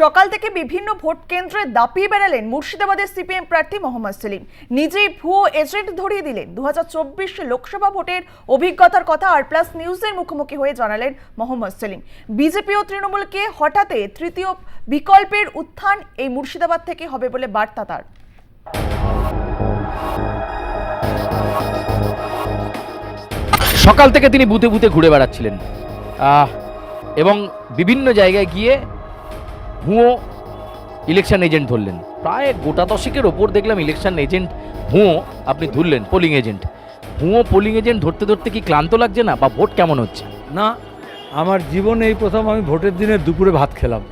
সকাল থেকে বিভিন্ন ভোট কেন্দ্রে দাপিয়ে বেড়ালেন মুর্শিদাবাদের সিপিএম প্রার্থী মোহাম্মদ সেলিম। নিজেই ভুয়ো এজেন্ট ধরিয়ে দিলেন। দু লোকসভা ভোটের অভিজ্ঞতার কথা আর প্লাস নিউজের মুখোমুখি হয়ে জানালেন মোহাম্মদ সেলিম। বিজেপি ও তৃণমূলকে হঠাতে তৃতীয় বিকল্পের উত্থান এই মুর্শিদাবাদ থেকে হবে বলে বার্তা তার। সকাল থেকে তিনি বুথে বুথে ঘুরে বেড়াচ্ছিলেন। এবং বিভিন্ন জায়গায় গিয়ে ভুয়ো ইলেকশন এজেন্ট ধরলেন। প্রায় গোটা দশেকের ওপর দেখলাম ইলেকশন এজেন্ট ভুয়ো আপনি ধরলেন পোলিং এজেন্ট ভুয়ো পোলিং এজেন্ট ধরতে ধরতে কি ক্লান্ত লাগছে না বা ভোট কেমন হচ্ছে? না, আমার জীবনে এই প্রথম আমি ভোটের দিনে দুপুরে ভাত খেলাম।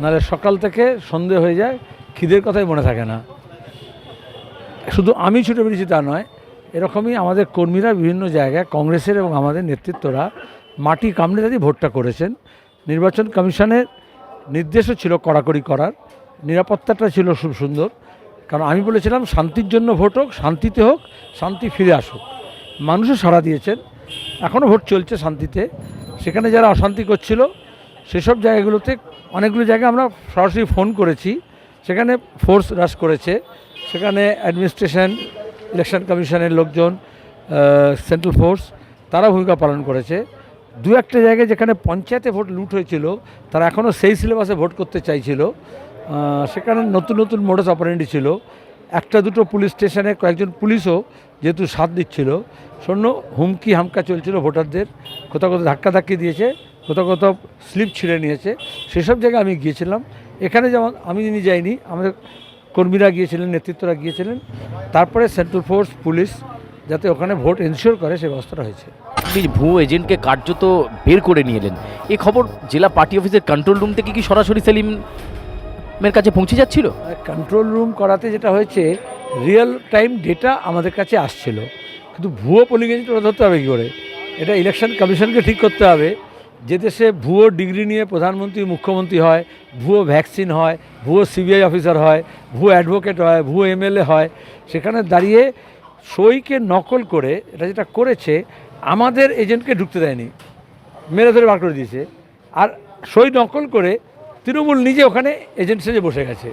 নাহলে সকাল থেকে সন্ধে হয়ে যায়, খিদের কথাই মনে থাকে না। শুধু আমি ছুটে বেরিয়েছি তা নয়, এরকমই আমাদের কর্মীরা বিভিন্ন জায়গায়, কংগ্রেসের এবং আমাদের নেতৃত্বরা মাটি কামড়ে দাঁড়িয়ে ভোটটা করেছেন। নির্বাচন কমিশনের নির্দেশও ছিল কড়াকড়ি করার, নিরাপত্তাটা ছিল খুব সুন্দর। কারণ আমি বলেছিলাম, শান্তির জন্য ভোট হোক, শান্তিতে হোক, শান্তি ফিরে আসুক। মানুষও সাড়া দিয়েছেন, এখনও ভোট চলছে শান্তিতে। সেখানে যারা অশান্তি করছিল, সেসব জায়গাগুলোতে অনেকগুলো জায়গায় আমরা সরাসরি ফোন করেছি। সেখানে ফোর্স রাশ করেছে। সেখানে অ্যাডমিনিস্ট্রেশন, ইলেকশন কমিশনের লোকজন সেন্ট্রাল ফোর্স তারা ভূমিকা পালন করেছে। দু একটা জায়গায় যেখানে পঞ্চায়েতে ভোট লুট হয়েছিল, তারা এখনও সেই সিলেবাসে ভোট করতে চাইছিল। সেখানে নতুন নতুন মোডাস অপারেন্ডি ছিল। একটা দুটো পুলিশ স্টেশনে কয়েকজন পুলিশও যেহেতু সাথ দিচ্ছিল। শূন্য হুমকি হামকা চলছিল ভোটারদের, কোথাও কোথাও ধাক্কা ধাক্কি দিয়েছে, কোথাও কোথাও স্লিপ ছিঁড়ে নিয়েছে। সেসব জায়গায় আমি গিয়েছিলাম। এখানে যেমন আমি যিনি যাইনি, আমাদের কর্মীরা গিয়েছিলেন, নেতৃত্বরা গিয়েছিলেন। তারপরে সেন্ট্রাল ফোর্স, পুলিশ, যাতে ওখানে ভোট এনশিওর করে, সে ব্যবস্থাটা হয়েছে। আপনি ভুয়ো এজেন্টকে কার্যত বের করে নিয়ে এলেন। এই খবর জেলা পার্টি অফিসের কন্ট্রোল রুম থেকে কি সরাসরি সেলিমের কাছে পৌঁছে যাচ্ছিল? কন্ট্রোল রুম করাতে যেটা হয়েছে রিয়েল টাইম ডেটা আমাদের কাছে আসছিল। কিন্তু ভুয়ো পোলিং এজেন্ট ওরা ধরতে হবে কী করে? এটা ইলেকশন কমিশনকে ঠিক করতে হবে। যে দেশে ভুয়ো ডিগ্রি নিয়ে প্রধানমন্ত্রী, মুখ্যমন্ত্রী হয়, ভুয়ো ভ্যাকসিন হয়, ভুয়ো সিবিআই অফিসার হয়, ভুয়ো অ্যাডভোকেট হয়, ভুয়ো এমএলএ হয়, সেখানে দাঁড়িয়ে সইকে নকল করে, এটা যেটা করেছে, আমাদের এজেন্টকে ঢুকতে দেয়নি। মেরে ধরে বার করে দিয়েছে। আর সই নকল করে তৃণমূল নিজে ওখানে এজেন্ট সেজে বসে গেছে।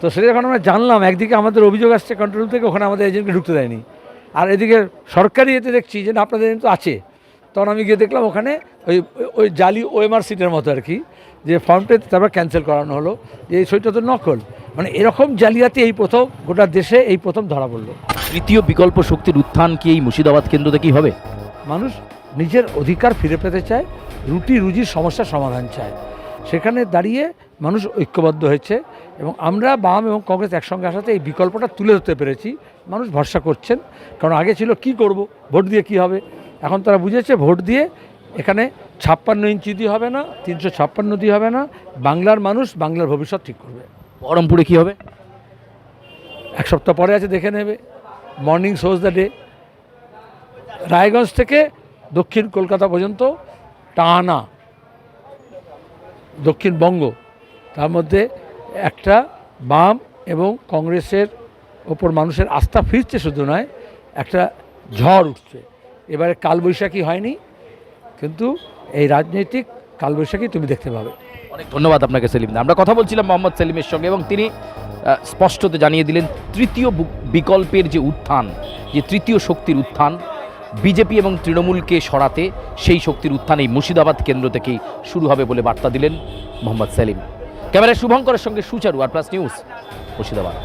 তো সেটা যখন আমরা জানলাম, একদিকে আমাদের অভিযোগ আসছে কন্ট্রোল থেকে, ওখানে আমাদের এজেন্টকে ঢুকতে দেয়নি। আর এদিকে সরকারি এতে দেখছি যে না, আপনাদের এজেন্ট তো আছে। তখন আমি গিয়ে দেখলাম ওখানে ওই ওই জালি ওএমআর সিটের মতো আর কি, যে ফর্মটা তারপর ক্যান্সেল করানো হলো, যে এই সইটা তো নকল। মানে এরকম জালিয়াতি এই প্রথম গোটা দেশে এই প্রথম ধরা পড়ল। তৃতীয় বিকল্প শক্তির উত্থান কি এই মুর্শিদাবাদ কেন্দ্র থেকেই হবে? মানুষ নিজের অধিকার ফিরে পেতে চায় রুটি রুজির সমস্যার সমাধান চায়। সেখানে দাঁড়িয়ে মানুষ ঐক্যবদ্ধ হয়েছে এবং আমরা বাম এবং কংগ্রেস একসঙ্গে আসাতে এই বিকল্পটা তুলে ধরতে পেরেছি। মানুষ ভরসা করছেন কারণ আগে ছিল কি করব ভোট দিয়ে কি হবে? এখন তারা বুঝেছে ভোট দিয়ে এখানে ছাপ্পান্ন ইঞ্চি দিয়ে হবে না তিনশো ছাপ্পান্ন দিয়ে হবে না বাংলার মানুষ বাংলার ভবিষ্যৎ ঠিক করবে। বহরমপুরে কি হবে? এক সপ্তাহ পরে আছে দেখে নেবে। Morning shows the day. Raiganj থেকে দক্ষিণ কলকাতা পর্যন্ত টানা দক্ষিণবঙ্গ তার মধ্যে একটা বাম এবং কংগ্রেসের ওপর মানুষের আস্থা ফিরছে শুধু নয়, একটা ঝড় উঠছে। এবারে কালবৈশাখী হয়নি, কিন্তু এই রাজনৈতিক কালবৈশাখী তুমি দেখতে পাবে। অনেক ধন্যবাদ আপনাকে, সেলিম। আমরা কথা বলছিলাম মোহাম্মদ সেলিমের সঙ্গে এবং তিনি স্পষ্টত জানিয়ে দিলেন, তৃতীয় বিকল্পের যে উত্থান, যে তৃতীয় শক্তির উত্থান, বিজেপি এবং তৃণমূলকে সরাতে সেই শক্তির উত্থান এই মুর্শিদাবাদ কেন্দ্র থেকেই শুরু হবে বলে বার্তা দিলেন মোহাম্মদ সেলিম। ক্যামেরায় শুভঙ্করের সঙ্গে Sucharu, R plus news Murshidabad.